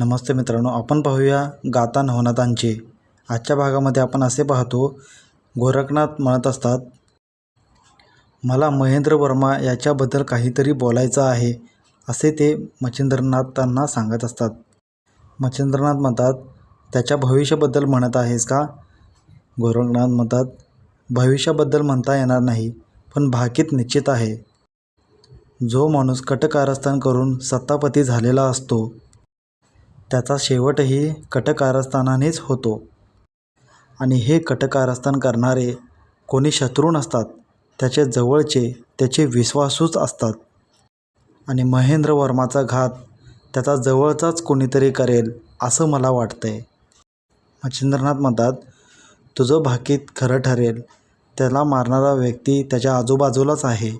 नमस्ते मित्रांनो आपण पाहूया गाता नवनाथांचे. आजच्या भागामध्ये आपण असे पाहतो गोरखनाथ म्हणत असतात मला महेंद्र वर्मा याच्याबद्दल काहीतरी बोलायचं आहे असे ते मच्छिंद्रनाथांना सांगत असतात. मच्छिंद्रनाथ म्हणतात त्याच्या भविष्याबद्दल म्हणत आहेस का? गोरखनाथ म्हणतात भविष्याबद्दल म्हणता येणार नाही पण भाकीत निश्चित आहे. जो माणूस कटकारस्थान करून सत्तापती झालेला असतो त्याचा शेवटही कटकारस्थानानेच होतो. आणि हे कटकारस्थान करणारे कोणी शत्रू नसतात त्याचे जवळचे त्याचे विश्वासूच असतात. आणि महेंद्र वर्माचा घात त्याचा जवळचाच कोणीतरी करेल असं मला वाटतंय. मच्छिंद्रनाथ म्हणतात तुझं भाकीत खरं ठरेल. त्याला मारणारा व्यक्ती त्याच्या आजूबाजूलाच आहे.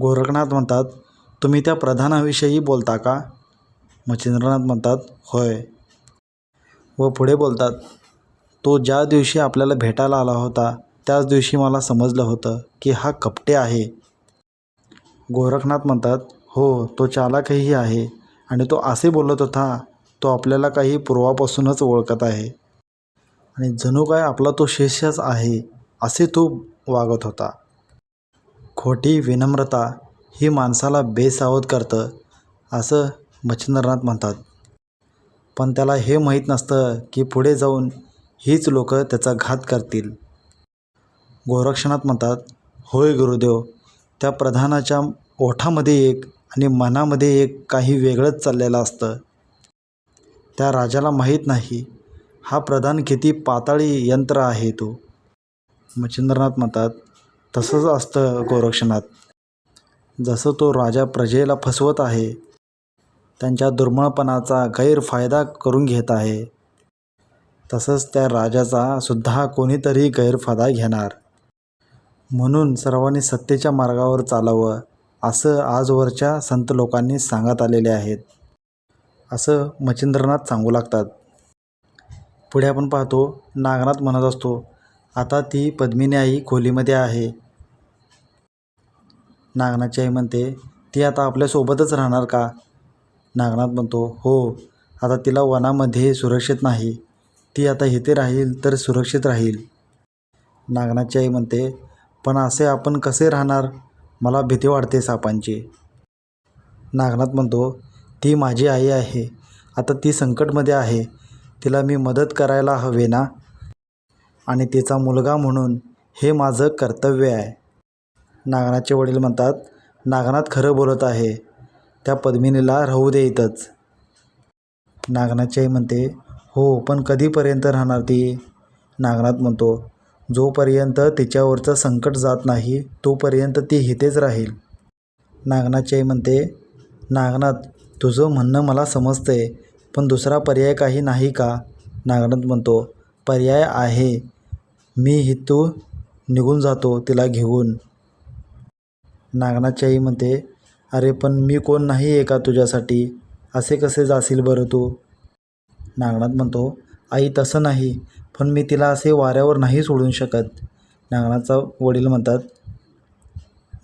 गोरखनाथ म्हणतात तुम्ही त्या प्रधानाविषयी बोलता का? मच्छिंद्रनाथ म्हणतात होय. व पुढे बोलतात तो ज्या दिवशी आपल्याला भेटायला आला होता त्याच दिवशी मला समजलं होतं की हा कपटे आहे. गोरखनाथ म्हणतात हो तो चालाकही आहे आणि तो असे बोलत होता तो आपल्याला काही पूर्वापासूनच ओळखत आहे. आणि जणू काय आपला तो शिष्यच आहे असे तो वागत होता. खोटी विनम्रता ही माणसाला बेसावध करतं असं मच्छिंद्रनाथ म्हणतात. पण त्याला हे माहीत नसतं की पुढे जाऊन हीच लोक त्याचा घात करतील. गोरक्षनाथ म्हणतात होय गुरुदेव त्या प्रधानाच्या ओठामध्ये एक आणि मनामध्ये एक काही वेगळंच चाललेलं असतं. त्या राजाला माहीत नाही. हा प्रधान किती पाताळी यंत्र आहे तो. मच्छिंद्रनाथ म्हणतात तसंच असतं गोरक्षनाथ. जसं तो राजा प्रजेला फसवत आहे त्यांच्या दुर्मळपणाचा गैरफायदा करून घेत आहे. तसंच त्या राजाचा सुद्धा कोणीतरी गैरफायदा घेणार. म्हणून सर्वांनी सत्तेच्या मार्गावर चालावं असं आजवरच्या संत लोकांनी सांगत आलेले आहेत. असं मच्छिंद्रनाथ सांगू लागतात. पुढे आपण पाहतो नागनाथ म्हणत असतो आता ती पद्मिनी आई खोलीमध्ये आहे. नागनाथची आई म्हणते ती आता आपल्यासोबतच राहणार का? नागनाथ म्हणतो हो आता तिला वनामध्ये सुरक्षित नाही. ती आता इथे राहील तर सुरक्षित राहील. नागनाथची आई म्हणते पण असे आपण कसे राहणार? मला भीती वाटते सापांची. नागनाथ म्हणतो ती माझी आई आहे. आता ती संकटमध्ये आहे. तिला मी मदत करायला हवे ना? आणि तिचा मुलगा म्हणून हे माझं कर्तव्य आहे. नागनाथचे वडील म्हणतात नागनाथ खरं बोलत आहे. त्या पद्मिनीला राहू दे इथंच. नागनाथची आई म्हणते हो पण कधीपर्यंत राहणार ती? नागनाथ म्हणतो जोपर्यंत तिच्यावरचं संकट जात नाही तोपर्यंत ती इथेच राहील. नागनाथची आई म्हणते नागनाथ तुझं म्हणणं मला समजतंय पण दुसरा पर्याय काही नाही का? नागनाथ म्हणतो पर्याय आहे. मी हितू निघून जातो तिला घेऊन. नागनाथची आई म्हणते अरे पण मी कोण नाही आहे का तुझ्यासाठी. असे कसे जाशील बरं तू? नागनाथ म्हणतो आई तसं नाही. पण मी तिला असे वाऱ्यावर नाही सोडून शकत. नागनाथचा वडील म्हणतात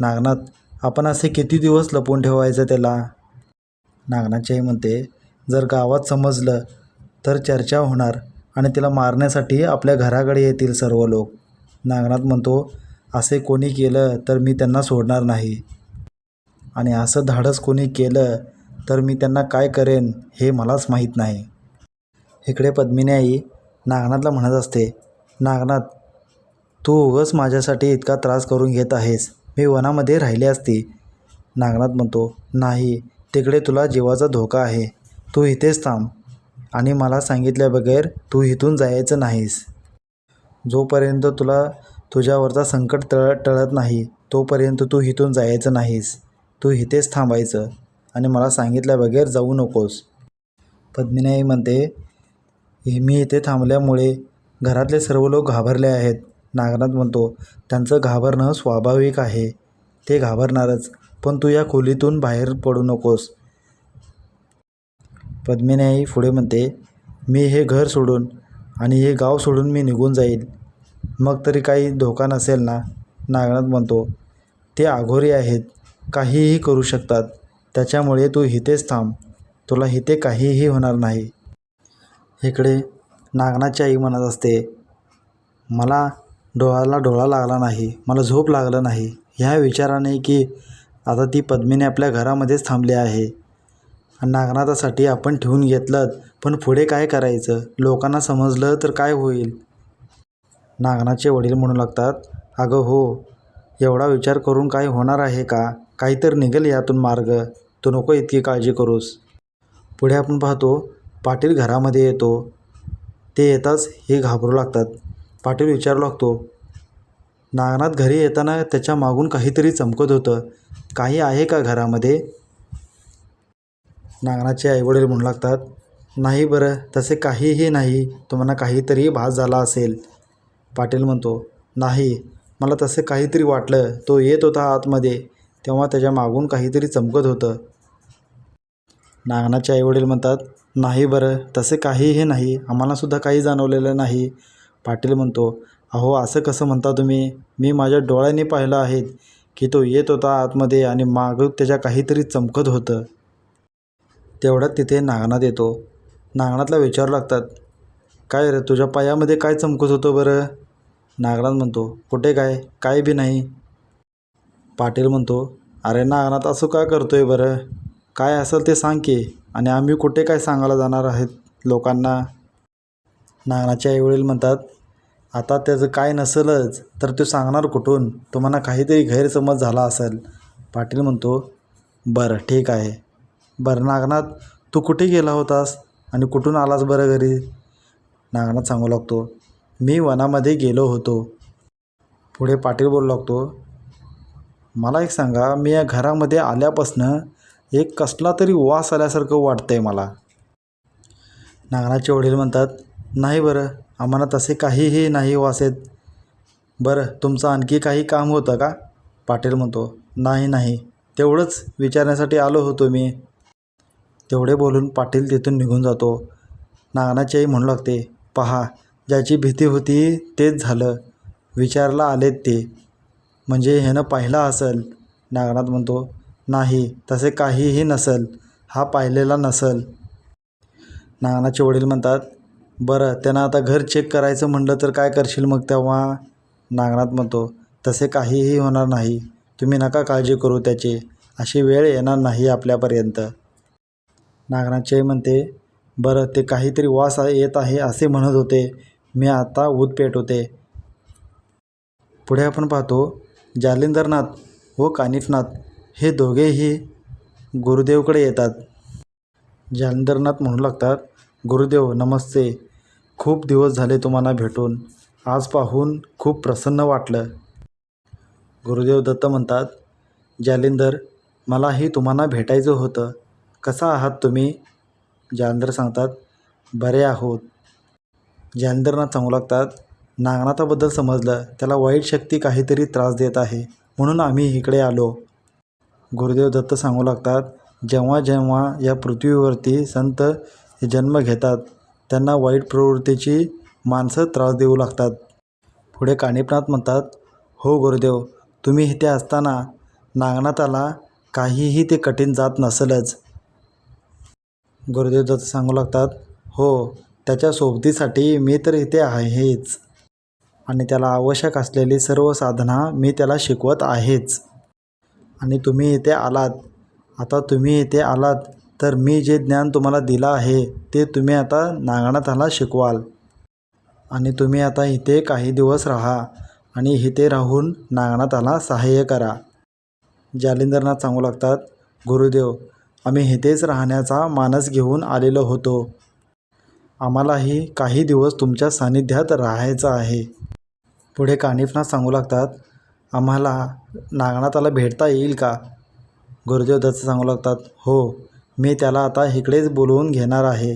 नागनाथ आपण असे किती दिवस लपवून ठेवायचं त्याला? नागनाथची आई म्हणते जर गावात समजलं तर चर्चा होणार आणि तिला मारण्यासाठी आपल्या घराकडे येतील सर्व लोक. नागनाथ म्हणतो असे कोणी केलं तर मी त्यांना सोडणार नाही. आणि असं धाडस कोणी केलं तर मी त्यांना काय करेन हे मलाच माहीत नाही. इकडे पद्मिनी आई नागनाथला म्हणत असते नागनाथ तू उगच माझ्यासाठी इतका त्रास करून घेत आहेस. मी वनामध्ये राहिली असती. नागनाथ म्हणतो नाही तिकडे तुला जीवाचा धोका आहे. तू इथेच थांब आणि मला सांगितल्या बगैर तू इथून जायचं नाहीस. जोपर्यंत तुला तुझ्यावरचा संकट तळ टळत नाही तोपर्यंत तू इथून जायचं नाहीस. तू इथेच थांबायचं आणि मला सांगितल्या बगैर जाऊ नकोस. पद्मिनी म्हणते "हे मी इथे थांबल्यामुळे घरातले सर्व लोक घाबरले आहेत नागनाथ म्हणतो. त्यांचं घाबरणं स्वाभाविक आहे. ते घाबरणारच पण तू या खोलीतून बाहेर पडू नकोस. पद्मिनी पुढे म्हणते मी हे घर सोडून आणि हे गाव सोडून मी निघून जाईल. मग तरी काही धोका नसेल ना? नागनाथ म्हणतो. ते आघोरी आहेत. काहीही करू शकतात. त्याच्यामुळे तू इथेच थांब. तुला इथे काहीही होणार नाही. इकडे नागनाची आई म्हणत असते मला डोळ्याला डोळा लागला नाही. मला झोप लागलं नाही. ह्या विचाराने की आता ती पद्मिनी आपल्या घरामध्येच थांबली आहे. नागनाथासाठी आपण ठेवून घेतलं पण पुढे काय करायचं? लोकांना समजलं तर काय होईल? नागनाचे वडील म्हणू लागतात अगं हो एवढा विचार करून काय होणार आहे का? काहीतरी निघेल यातून मार्ग. तू नको इतकी काळजी करूस. पुढे आपण पाहतो पाटील घरामध्ये येतो. ते येताच हे घाबरू लागतात. पाटील विचारू लागतो नागनाथ घरी येताना त्याच्या मागून काहीतरी चमकत होतं. काही आहे का घरामध्ये? नागनाथचे आईवडील म्हणू लागतात नाही बरं तसे काहीही नाही. तुम्हाला काहीतरी भास झाला असेल. पाटील म्हणतो नाही मला तसे काहीतरी वाटलं. तो येत होता आतमध्ये. तेव्हा त्याच्या मागून काहीतरी चमकत होतं. नागनाचे आईवडील म्हणतात नाही बरं तसे काहीही नाही आम्हालासुद्धा काही जाणवलेलं नाही. पाटील म्हणतो अहो असं कसं म्हणता तुम्ही? मी माझ्या डोळ्यांनी पाहिलं आहे की तो येत होता आतमध्ये आणि मागं त्याच्या काहीतरी चमकत होतं. तेवढ्यात तिथे नागनाथ येतो. नागनाथला विचारू लागतात काय रे तुझ्या पायामध्ये काय चमकत होतं बरं? नागनाथ म्हणतो कुठे काय? काय बी नाही. पाटील म्हणतो अरे नागनाथ असं का करतोय बरं? काय असेल ते सांग की. आणि आम्ही कुठे काय सांगायला जाणार आहेत लोकांना? नागनाचे आईवडील म्हणतात आता त्याचं काय नसेलच तर तो सांगणार कुठून? तुम्हाला काहीतरी गैरसमज झाला असेल. पाटील म्हणतो बरं ठीक आहे. बरं नागनाथ तू कुठे गेला होतास? आणि कुठून आलास बरं घरी? नागनाथ सांगू लागतो मी वनामध्ये गेलो होतो. पुढे पाटील बोलू लागतो मला एक सांगा मी या घरामध्ये आल्यापासनं एक कसला तरी वास आल्यासारखं वाटतं आहे मला. नागनाचे वडील म्हणतात नाही बरं आम्हाला तसे काहीही नाही वास आहेत बरं तुमचं आणखी काही काम होतं का? पाटील म्हणतो नाही नाही. तेवढंच विचारण्यासाठी आलो होतो मी. तेवढे बोलून पाटील तिथून निघून जातो. नागनाची आई म्हणू लागते पहा ज्याची भीती होती तेच झालं. विचारला आलेत ते. म्हणजे ह्यानं पाहिला असेल. नागनाथ म्हणतो नाही तसे काहीही नसेल. हा पाहिलेला नसेल. नागनाथचे वडील म्हणतात बरं त्यानं आता घर चेक करायचं म्हणलं तर काय करशील मग तेव्हा? नागनाथ म्हणतो तसे काहीही होणार नाही. तुम्ही नका काळजी करू त्याची. अशी वेळ येणार नाही आपल्यापर्यंत. नागनाथचे म्हणते बरं ते काहीतरी वास येत आहे असे म्हणत होते. मी आता ऊत पेटवते पुढे आपण पाहतो जालिंदरनाथ व कानिफनाथ हे दोघेही गुरुदेवकडे येतात. जालिंदरनाथ म्हणू लागतात गुरुदेव नमस्ते. खूप दिवस झाले तुम्हाला भेटून. आज पाहून खूप प्रसन्न वाटलं. गुरुदेव दत्त म्हणतात जालिंदर मलाही तुम्हाला भेटायचं होतं. कसा आहात तुम्ही? जालिंदर सांगतात बरे आहोत. जालिंदरनाथ सांगू लागतात नागनाथाबद्दल समजलं त्याला वाईट शक्ती काहीतरी त्रास देत आहे म्हणून आम्ही इकडे आलो. गुरुदेव दत्त सांगू लागतात जेव्हा जेव्हा या पृथ्वीवरती संत जन्म घेतात त्यांना वाईट प्रवृत्तीची माणसं त्रास देऊ लागतात. पुढे काणिपनाथ म्हणतात हो गुरुदेव तुम्ही इथे असताना नागनाथाला काहीही ते कठीण जात नसेलच. गुरुदेव दत्त सांगू लागतात हो त्याच्या सोबतीसाठी मी तर इथे आहेच. आणि त्याला आवश्यक असलेली सर्व साधना मी त्याला शिकवत आहेच. आणि तुम्ही इथे आलात. आता तुम्ही इथे आलात तर मी जे ज्ञान तुम्हाला दिलं आहे ते तुम्ही आता नागनाथाला शिकवाल. आणि तुम्ही आता इथे काही दिवस राहा आणि इथे राहून नागनाथाला सहाय्य करा. जालिंदरनाथ सांगू लागतात गुरुदेव आम्ही इथेच राहण्याचा मानस घेऊन आलेलो होतो. आम्हालाही काही दिवस तुमच्या सान्निध्यात राहायचं आहे. पुढे कानिफनाथ सांगू लागतात आम्हाला नागनाथाला भेटता येईल का? गुरुदेव दत्त सांगू लागतात हो मी त्याला आता इकडेच बोलवून घेणार आहे.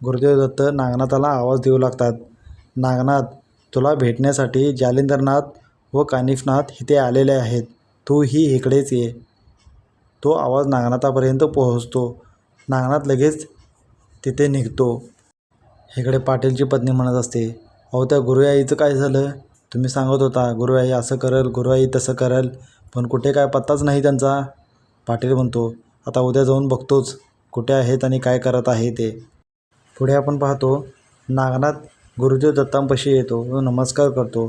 गुरुदेव दत्त नागनाथाला आवाज देऊ लागतात नागनाथ तुला भेटण्यासाठी जालिंदरनाथ व कानिफनाथ इथे आलेले आहेत. तूही इकडेच ये. तो आवाज नागनाथापर्यंत पोहोचतो. नागनाथ लगेच तिथे निघतो. इकडे पाटीलची पत्नी म्हणत असते अहो त्या गुरुआईचं काय झालं? तुम्ही सांगत होता गुरुआई असं करल गुरुआई तसं करल पण कुठे काय पत्ताच नाही त्यांचा. पाटील म्हणतो आता उद्या जाऊन बघतोच कुठे आहेत आणि काय करत आहे ते. पुढे आपण पाहतो नागनाथ गुरुदेव दत्तांपाशी येतो नमस्कार करतो.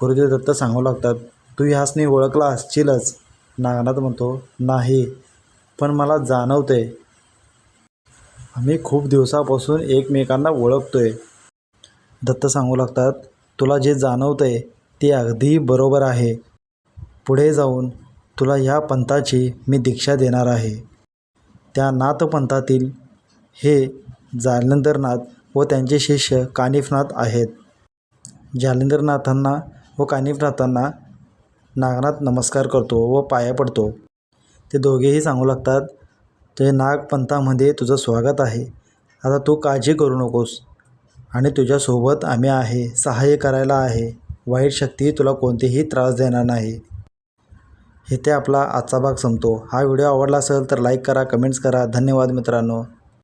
गुरुदेव दत्त सांगू लागतात तू ह्यासनी ओळखला असशीलच नागनाथ म्हणतो नाही पण मला जाणवते आम्ही खूप दिवसापासून एकमेकांना ओळखतो आहे दत्त सांगू लागतात तुला जे जाणवतंय ते अगदी बरोबर आहे. पुढे जाऊन तुला ह्या पंथाची मी दीक्षा देणार आहे. त्या नाथपंथातील हे जालंधरनाथ व त्यांचे शिष्य कानिफनाथ आहेत. जालिंदरनाथांना व कानिफनाथांना नागनाथ नमस्कार करतो व पाया पडतो. ते दोघेही सांगू लागतात ते नागपंथामध्ये तुझं स्वागत आहे. आता तू काळजी करू नकोस. आणि तुझ्यासोबत आम्ही आहे सहाय्य करायला आहे. वाईट शक्ती तुला कोणतेही त्रास देणार नाही. इथे आपला आजचा भाग संपतो. हा व्हिडिओ आवडला असेल तर लाईक करा कमेंट्स करा. धन्यवाद मित्रांनो.